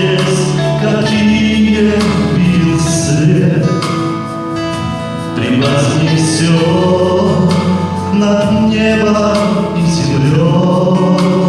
чудес, какие бил свет. Превозни все над небом и землей.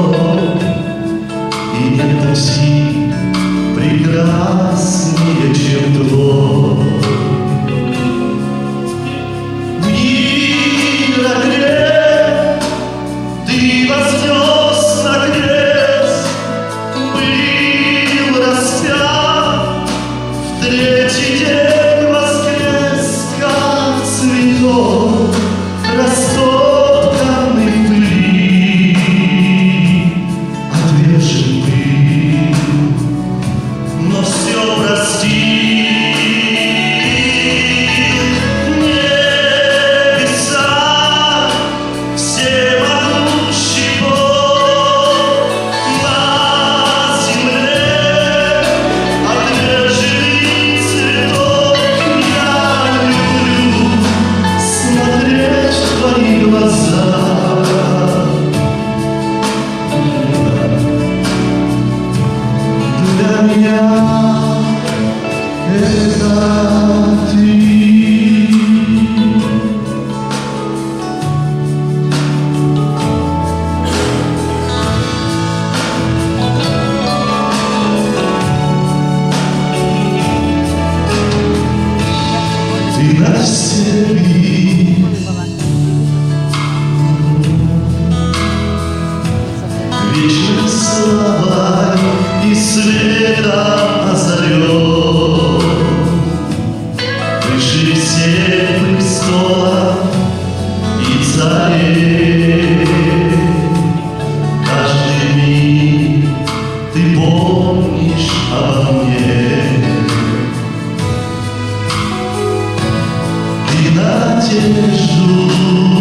yeah Esa. desejo.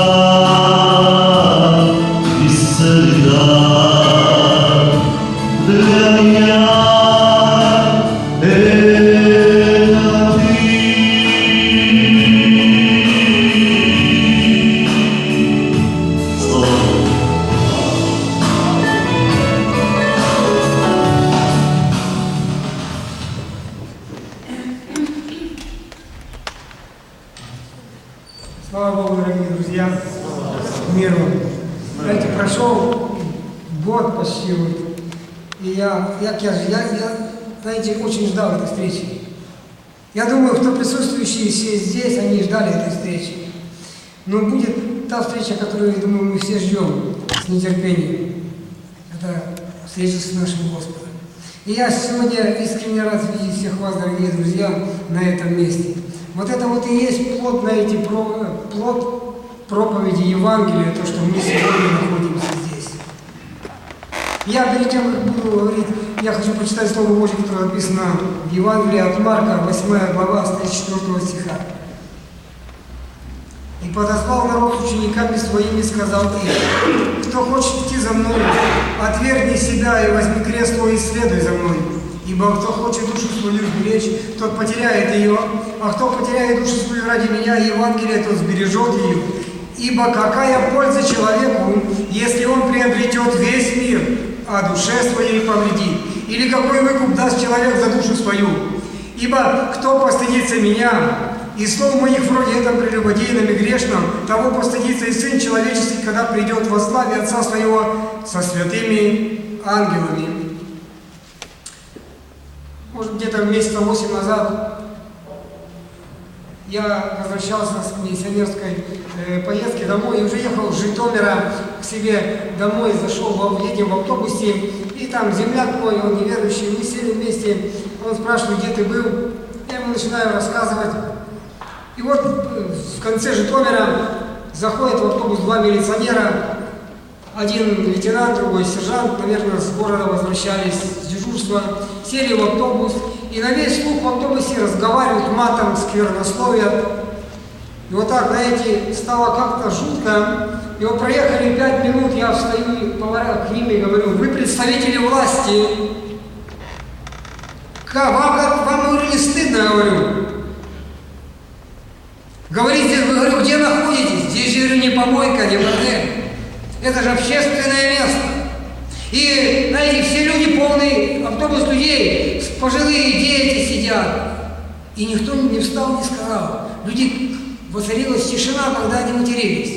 Слава Богу, дорогие друзья. Миру. Знаете, прошел год почти вот. И я, я, я, я, я, знаете, очень ждал этой встречи. Я думаю, кто присутствующие все здесь, они ждали этой встречи. Но будет та встреча, которую, я думаю, мы все ждем с нетерпением. Это встреча с нашим Господом. И я сегодня искренне рад видеть всех вас, дорогие друзья, на этом месте. Вот это вот и есть плод, на знаете, плод проповеди Евангелия, то, что мы сегодня находимся здесь. Я перед тем, как буду говорить, я хочу прочитать Слово Божье, которое написано в Евангелии от Марка, 8 глава, с 34 стиха. «И подозвал народ учениками своими, сказал им, «Кто хочет идти за мной, отвергни себя и возьми крест, кресло и следуй за мной». Ибо кто хочет душу свою сберечь, тот потеряет ее, а кто потеряет душу свою ради меня и Евангелия, тот сбережет ее. Ибо какая польза человеку, если он приобретет весь мир, а душе своей повредит? Или какой выкуп даст человек за душу свою? Ибо кто постыдится меня, и слов моих вроде этом прелюбодейном и грешном, того постыдится и Сын Человеческий, когда придет во славе Отца Своего со святыми ангелами. Может, где-то месяца восемь назад я возвращался с миссионерской э, поездки домой и уже ехал с Житомира к себе домой, зашел, в, едем в автобусе, и там земляк мой, он неверующий, мы сели вместе, он спрашивает, где ты был, я ему начинаю рассказывать. И вот э, в конце Житомира заходит в автобус два милиционера, один лейтенант, другой сержант, наверное, с города возвращались с дежурства, сели в автобус, и на весь слух в автобусе разговаривают матом, сквернословят. И вот так, знаете, стало как-то жутко. И вот проехали пять минут, я встаю и поворачиваю к ним и говорю, вы представители власти. Как, вам, как, вам говорю, не стыдно, говорю. Говорите, вы говорю, где находитесь? Здесь же не помойка, не бордель. Это же общественное место. И, знаете, все люди, полный автобус людей, пожилые дети сидят. И никто не встал, не сказал. Люди, воцарилась тишина, когда они матерились.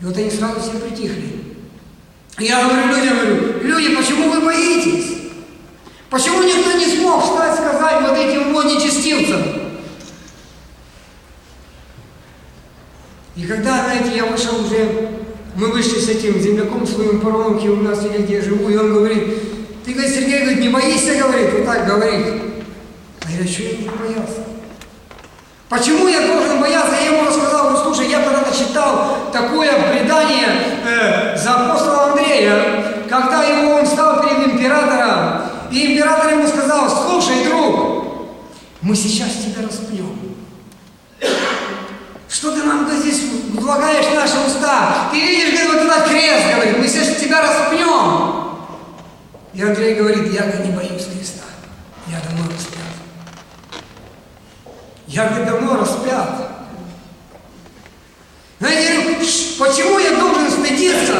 И вот они сразу все притихли. Я говорю людям, говорю, люди, почему вы боитесь? Почему никто не смог встать сказать вот этим вот нечестивцам? И когда, знаете, я вышел уже, мы вышли с этим земляком своим паромки у нас или где живу, и он говорит, ты, говорит, Сергей, говорит, не боишься, говорит, вот так говорит. А я что я не боялся? Почему я должен бояться? Я ему рассказал, ну слушай, я когда-то читал такое предание э, за апостола Андрея, когда его он стал перед императором, и император ему сказал, слушай, друг, мы сейчас тебя распнем. Что ты нам здесь влагаешь в наши уста? Ты видишь, говорит, вот этот крест, говорит, мы сейчас тебя распнем. И Андрей говорит, я не боюсь креста, я давно распят. Я, говорит, давно распят. Знаете, почему я должен стыдиться?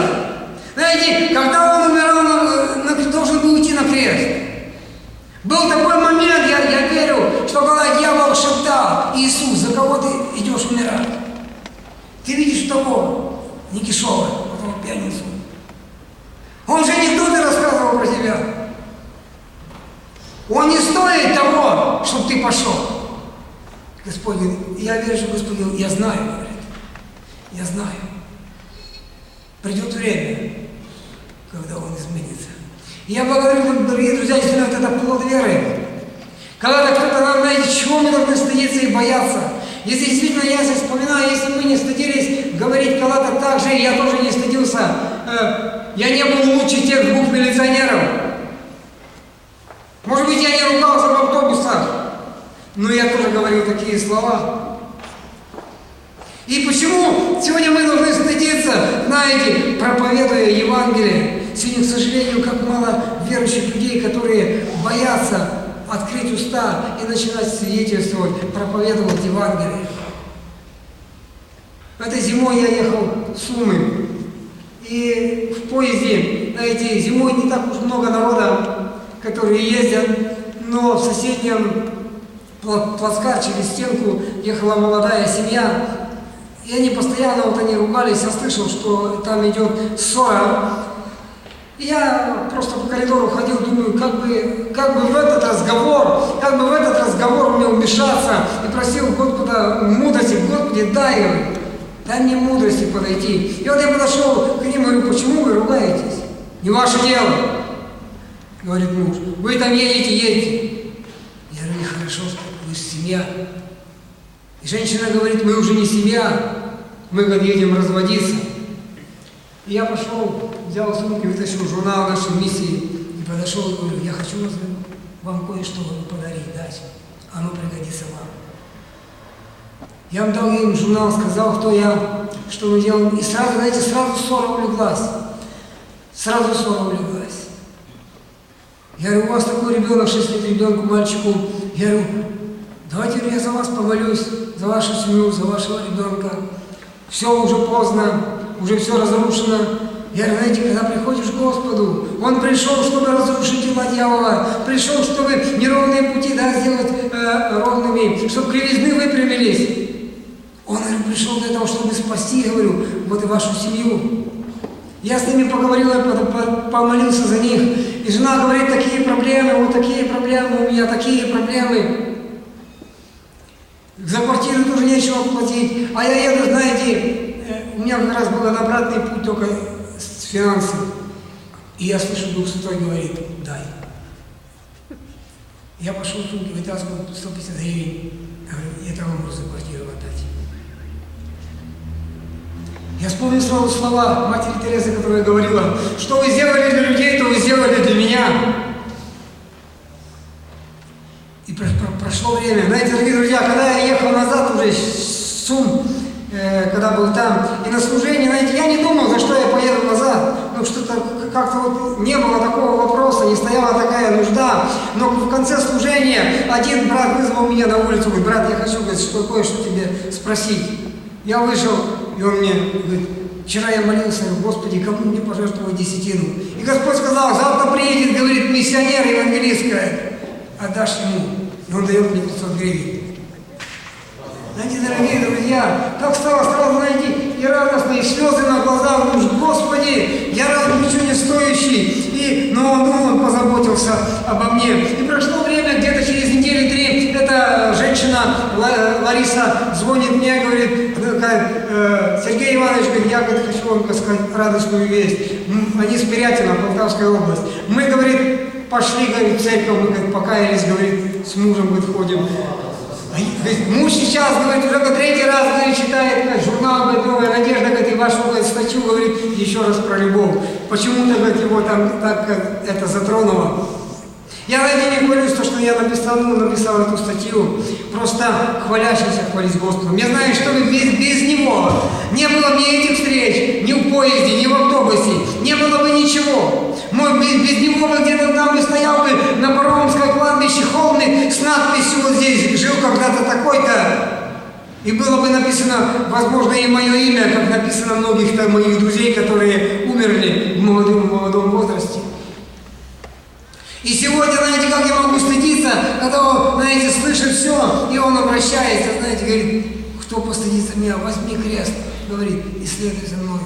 Знаете, когда он умирал, он должен был идти на крест. Был такой момент, я, я верю, что когда дьявол шептал, Иисус, за кого ты идешь умирать? Ты видишь того, не кишового, этого пьяницу. Он же не кто-то рассказывал про тебя. Он не стоит того, чтобы ты пошел. Господь говорит, я Господь говорит, я знаю, говорит, я знаю. Придет время, когда он изменится. Я благодарю, дорогие друзья, действительно, вот это плод веры. Когда кто-то нам, знаете, чего мы должны стыдиться и бояться. Если действительно, я сейчас вспоминаю, если мы не стыдились говорить когда-то так же, я тоже не стыдился, э, я не был лучше тех двух милиционеров. Может быть, я не ругался в автобусах, но я тоже говорил такие слова. И почему сегодня мы должны стыдиться, знаете, проповедуя Евангелие? Сегодня, к сожалению, как мало верующих людей, которые боятся открыть уста и начинать свидетельствовать, проповедовать Евангелие. Этой зимой я ехал в Сумы, и в поезде, знаете, зимой не так уж много народа, которые ездят, но в соседнем плацкар через стенку ехала молодая семья, и они постоянно, вот они ругались, я слышал, что там идет ссора. И я просто по коридору ходил, думаю, как бы, как бы в этот разговор, как бы в этот разговор мне вмешаться, и просил Господа мудрости, Господи, дай, говорю, дай мне мудрости подойти. И вот я подошел к ним, говорю, почему вы ругаетесь? Не ваше дело. Говорит муж, вы там едете, едете. Я говорю, нехорошо, вы же семья. И женщина говорит, мы уже не семья, мы, говорит, едем разводиться. Я пошел, взял сумки, вытащил журнал нашей миссии и подошел и говорю, я хочу вам кое-что подарить, дать. Оно пригодится вам. Я вам дал им журнал, сказал, кто я, что мы делаем. И сразу, знаете, сразу ссора улеглась. Сразу ссора улеглась. Я говорю, у вас такой ребенок, 6 лет ребенку, мальчику. Я говорю, давайте я за вас помолюсь, за вашу семью, за вашего ребенка. Все уже поздно, уже все разрушено. Я знаете, когда приходишь к Господу, Он пришел, чтобы разрушить дела дьявола, пришел, чтобы неровные пути да, сделать э, ровными, чтобы кривизны выпрямились. Он говорю, пришел для того, чтобы спасти, говорю, вот и вашу семью. Я с ними поговорил, помолился за них. И жена говорит, такие проблемы, вот такие проблемы, у меня такие проблемы. За квартиру тоже нечего платить. А я еду, знаете, меня раз был обратный путь только с финансами. И я слышу, Дух Святой говорит, дай. Я пошел в сумки, вытаскиваю 150 гривен. Говорю, это вам за квартиру отдать. Я вспомнил сразу слова матери Терезы, которая говорила, что вы сделали для людей, то вы сделали для меня. И прошло время. Знаете, дорогие друзья, когда я ехал назад уже когда был там, и на служении, знаете, я не думал, за что я поеду назад. Ну, что-то как-то вот не было такого вопроса, не стояла такая нужда. Но в конце служения один брат вызвал меня на улицу, говорит, брат, я хочу говорит, что кое-что тебе спросить. Я вышел, и он мне говорит, вчера я молился, Господи, кому мне пожертвовать десятину? И Господь сказал, завтра приедет, говорит, миссионер евангелистская, отдашь ему. И он дает мне 500 гривен. Знаете, дорогие друзья, как стало сразу, знаете, и радостно, и слезы на глазах, думаешь, Господи, я рад ничего не стоящий, и, но он, он позаботился обо мне. И прошло время, где-то через недели три, эта женщина, Лариса, звонит мне, говорит, такая, э, Сергей Иванович, говорит, я говорит, хочу вам сказать радостную весть. Они с Пирятина, Полтавская область. Мы, говорит, пошли, говорит, в церковь, мы, говорит, покаялись, говорит, с мужем, говорит, ходим. Говорит, муж сейчас, говорит, уже по третий раз, говорит, читает говорит, журнал, новая надежда, говорит, и вашу говорит, статью, говорит, еще раз про любовь. Почему-то, говорит, его там так это затронуло. Я, знаете, не хвалюсь, то, что я написал, ну, написал эту статью, просто хвалящийся хвалить Господом. Я знаю, что без, без Него не было бы этих встреч, ни в поезде, ни в автобусе, не было бы ничего. Мой, без, без Него бы где-то там бы стоял И было бы написано, возможно, и мое имя, как написано многих там моих друзей, которые умерли в молодом, в молодом возрасте. И сегодня, знаете, как я могу стыдиться, когда он, знаете, слышит все, и он обращается, знаете, говорит, кто постыдится меня, возьми крест, говорит, и следуй за мной.